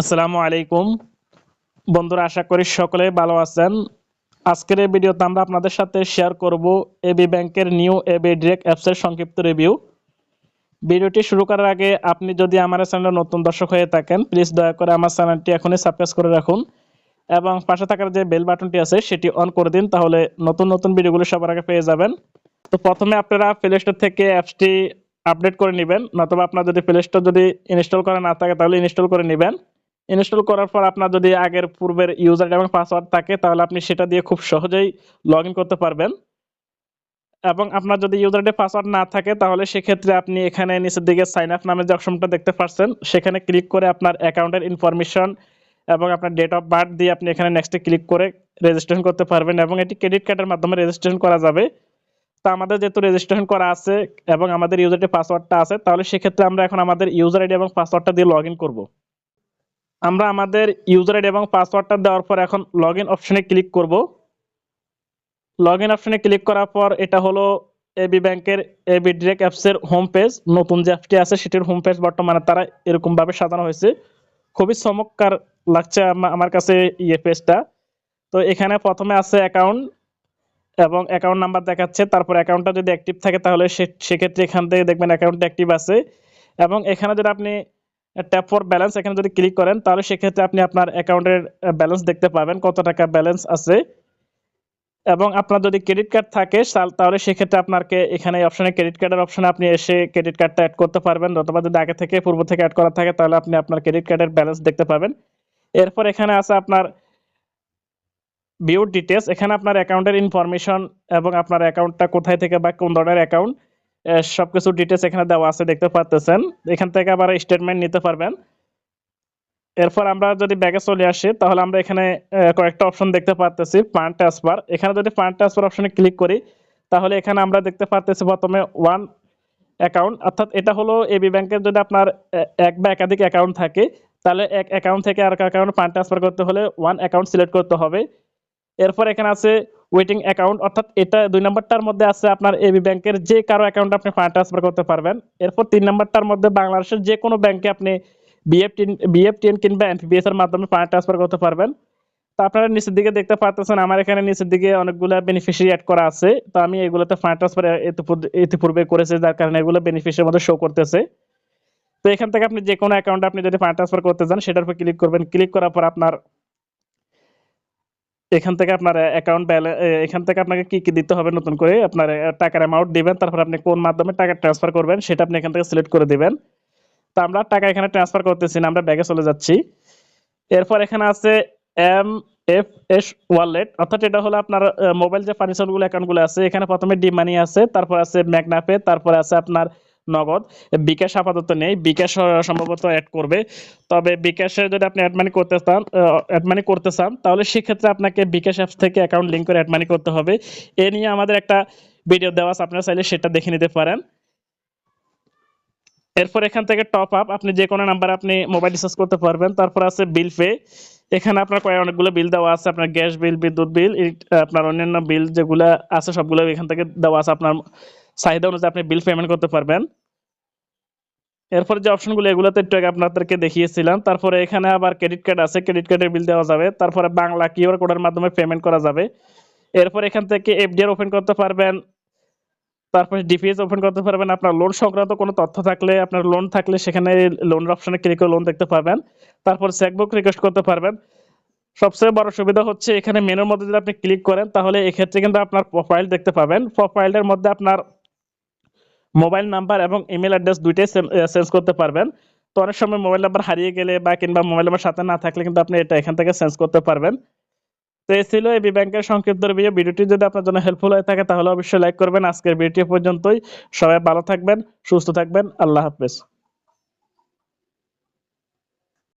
আসসালামু আলাইকুম। বন্ধুরা, আশা করি সকলে ভালো আছেন। আজকের এই ভিডিওতে আমরা আপনাদের সাথে শেয়ার করব এবি ব্যাংকের নিউ এবি ডিরেক্ট অ্যাপসের সংক্ষিপ্ত রিভিউ ভিডিওটি শুরু করার আগে আপনি যদি আমার চ্যানেলে নতুন দর্শক হয়ে থাকেন প্লিজ দয়া করে আমার চ্যানেলটি এখনই সাবস্ক্রাইব করে রাখুন এবং পাশে থাকার যে বেল বাটনটি আছে, সেটি অন করে দিন, তাহলে নতুন নতুন ভিডিওগুলো সবার আগে পেয়ে যাবেন। তো প্রথমে আপনারা প্লে স্টোর থেকে অ্যাপসটি আপডেট করে নেবেন, নতুবা আপনার যদি প্লে স্টোর যদি ইনস্টল করা না থাকে, তাহলে ইনস্টল করে নেবেন। ইনস্টল করার পর আপনার যদি আগের পূর্বের ইউজার এবং পাসওয়ার্ড থাকে, তাহলে আপনি সেটা দিয়ে খুব সহজেই লগ করতে পারবেন। এবং আপনার যদি ইউজার ডে পাসওয়ার্ড না থাকে, তাহলে সেক্ষেত্রে আপনি এখানে নিচের দিকে সাইন আপ নামে যে অপশনটা দেখতে পাচ্ছেন সেখানে ক্লিক করে আপনার অ্যাকাউন্টের ইনফরমেশন এবং আপনার ডেট অফ বার্থ দিয়ে আপনি এখানে নেক্সটে ক্লিক করে রেজিস্ট্রেশন করতে পারবেন এবং এটি ক্রেডিট কার্ডের মাধ্যমে রেজিস্ট্রেশন করা যাবে। তো আমাদের যেহেতু রেজিস্ট্রেশন করা আছে এবং আমাদের ইউজার ডে পাসওয়ার্ডটা আছে, তাহলে সেক্ষেত্রে আমরা এখন আমাদের ইউজার আইডি এবং পাসওয়ার্ডটা দিয়ে লগ ইন করব। আমরা আমাদের ইউজার আইডি এবং পাসওয়ার্ডটা দেওয়ার পর এখন লগ ইন অপশনে ক্লিক করব। লগ ইন অপশনে ক্লিক করার পর এটা হলো এবি ব্যাংকের এবি ডিরেক্ট অ্যাপসের হোম পেজ নতুন যে অ্যাপটি আছে সেটির হোম পেজ বর্তমানে তারা এরকমভাবে সাজানো হয়েছে। খুবই চমৎকার লাগছে আমার কাছে ইয়ে পেজটা তো এখানে প্রথমে আছে অ্যাকাউন্ট এবং অ্যাকাউন্ট নাম্বার দেখাচ্ছে। তারপর অ্যাকাউন্টটা যদি অ্যাক্টিভ থাকে তাহলে সেক্ষেত্রে এখান থেকে দেখবেন অ্যাকাউন্টটা অ্যাক্টিভ আছে। এবং এখানে যদি আপনি ট্যাপ ফর ব্যালেন্স এখানে যদি ক্লিক করেন, তাহলে সেক্ষেত্রে আপনি আপনার অ্যাকাউন্টের ব্যালেন্স দেখতে পাবেন, কত টাকা ব্যালেন্স আছে। এবং আপনার যদি ক্রেডিট কার্ড থাকে তাহলে সেক্ষেত্রে আপনাকে এখানে অপশনে ক্রেডিট কার্ডের অপশনে আপনি এসে ক্রেডিট কার্ডটা অ্যাড করতে পারবেন। অথবা যদি আগে থেকে, পূর্ব থেকে অ্যাড করা থাকে, তাহলে আপনি আপনার ক্রেডিট কার্ডের ব্যালেন্স দেখতে পাবেন। এরপর এখানে আছে আপনার ভিউ ডিটেলস এখানে আপনার অ্যাকাউন্টের ইনফরমেশন এবং আপনার অ্যাকাউন্টটা কোথায় থেকে বা কোন ধরনের অ্যাকাউন্ট সবকিছু ডিটেলস এখানে দেওয়া আছে, দেখতে পাচ্ছেন এখান থেকে আবার স্টেটমেন্ট নিতে পারবেন। এরপর আমরা যদি ব্যাগে চলে আসি, তাহলে আমরা এখানে কয়েকটা অপশন দেখতে পাচ্ছি ফান্ড ট্রান্সফার এখানে যদি ফান্ড ট্রান্সফার অপশনে ক্লিক করি, তাহলে এখানে আমরা দেখতে পাচ্ছি প্রথমে ওয়ান অ্যাকাউন্ট অর্থাৎ এটা হলো এবি ব্যাংকের যদি আপনার এক বা একাধিক অ্যাকাউন্ট থাকে, তাহলে এক অ্যাকাউন্ট থেকে আর অ্যাকাউন্ট ফান্ড ট্রান্সফার করতে হলে ওয়ান অ্যাকাউন্ট সিলেক্ট করতে হবে। এরপর এখানে আছে ওয়েটিং অ্যাকাউন্ট অর্থাৎ এটা দুই নম্বরটার মধ্যে আছে আপনার এবি ব্যাংকের যে কারও অ্যাকাউন্ট আপনি ফান্ড ট্রান্সফার করতে পারবেন। এরপর তিন নম্বরটার মধ্যে বাংলাদেশের যে কোনো ব্যাংকে আপনি বিএফটি বিএফটিএন কিংবা এনপিবিএস এর মাধ্যমে ফান্ড ট্রান্সফার করতে পারবেন। তো আপনারা নিচের দিকে দেখতে পাচ্ছেন আমার এখানে নিচের দিকে অনেকগুলো বেনিফিশিয়ারি অ্যাড করা আছে। তো আমি এগুলোতে ফান্ড ট্রান্সফার ইতিপূর্বে করেছি, যার কারণে এগুলো বেনিফিশিয়ারির মধ্যে শো করতেছে। তো এখান থেকে আপনি যে কোনো অ্যাকাউন্টে আপনি যদি ফান্ড ট্রান্সফার করতে চান সেটার উপর ক্লিক করবেন। ক্লিক করার পর আপনার এখান থেকে আপনার অ্যাকাউন্ট ব্যালেন্স এখান থেকে আপনাকে কি কি দিতে হবে নতুন করে, আপনার টাকার অ্যামাউন্ট দিবেন, তারপর আপনি কোন মাধ্যমে টাকা ট্রান্সফার করবেন, সেটা আপনি এখান থেকে সিলেক্ট করে দিবেন। তো আমরা টাকা এখানে ট্রান্সফার করতেছি না, আমরা ব্যাগে চলে যাচ্ছি। এরপর এখানে আছে এম এফ এস ওয়ালেট অর্থাৎ এটা হলো আপনার মোবাইল যে ফার্নিচারগুলো অ্যাকাউন্টগুলো আছে, এখানে প্রথমে ডি মানি আছে, তারপর আছে ম্যাগনাপে তারপর আছে আপনার নগদ। বিকাশ আপাতত নেই। বিকাশ সম্ভবত অ্যাড করবে। তবে বিকাশে যদি আপনি অ্যাড মানি করতে চান অ্যাড মানি করতে চান, তাহলে সেক্ষেত্রে আপনাকে বিকাশ অ্যাপস থেকে অ্যাকাউন্ট লিঙ্ক করে অ্যাড মানি করতে হবে। এ নিয়ে আমাদের একটা ভিডিও দেওয়া আছে, আপনারা চাইলে সেটা দেখে নিতে পারেন। এরপর এখান থেকে টপ আপ আপনি যে কোনো নাম্বার আপনি মোবাইল রিচার্জ করতে পারবেন। তারপর আছে বিল পে এখানে আপনার কয়েক, অনেকগুলো বিল দেওয়া আছে। আপনার গ্যাস বিল বিদ্যুৎ বিল আপনার অন্যান্য বিল যেগুলো আছে, সবগুলো এখান থেকে দেওয়া আছে আপনার চাহিদা অনুযায়ী আপনি বিল পেমেন্ট করতে পারবেন। এরপর যে অপশনগুলো এগুলোতে একটু আগে আপনাদেরকে দেখিয়েছিলাম। তারপরে এখানে আবার ক্রেডিট কার্ড আছে ক্রেডিট কার্ডের বিল দেওয়া যাবে। তারপরে বাংলা কিউআর কোডের মাধ্যমে পেমেন্ট করা যাবে। এরপর এখান থেকে এফডিআর ওপেন করতে পারবেন। তারপরে ডিপিএস ওপেন করতে পারবেন। আপনার লোন সংক্রান্ত কোনো তথ্য থাকলে, আপনার লোন থাকলে সেখানে লোনের অপশনে ক্লিক করে লোন দেখতে পাবেন তারপর চেকবুক রিকোয়েস্ট করতে পারবেন। সবচেয়ে বড় সুবিধা হচ্ছে এখানে মেনুর মধ্যে যদি আপনি ক্লিক করেন, তাহলে এক্ষেত্রে কিন্তু আপনার প্রোফাইল দেখতে পাবেন। প্রোফাইলের মধ্যে আপনার মোবাইল নাম্বার এবং ইমেল অ্যাড্রেস দুইটাই চেঞ্জ করতে পারবেন। তো অনেক সময় মোবাইল নাম্বার হারিয়ে গেলে বা কিংবা মোবাইল নাম্বার সাথে না থাকলে কিন্তু আপনি এটা এখান থেকে চেঞ্জ করতে পারবেন। তো এই ছিল এবি ব্যাংকের সংক্ষিপ্ত রিভিউ ভিডিওটি যদি আপনার জন্য হেল্পফুল হয়ে থাকে তাহলে অবশ্যই লাইক করবেন। আজকের ভিডিও পর্যন্তই। সবাই ভালো থাকবেন, সুস্থ থাকবেন। আল্লাহ হাফেজ।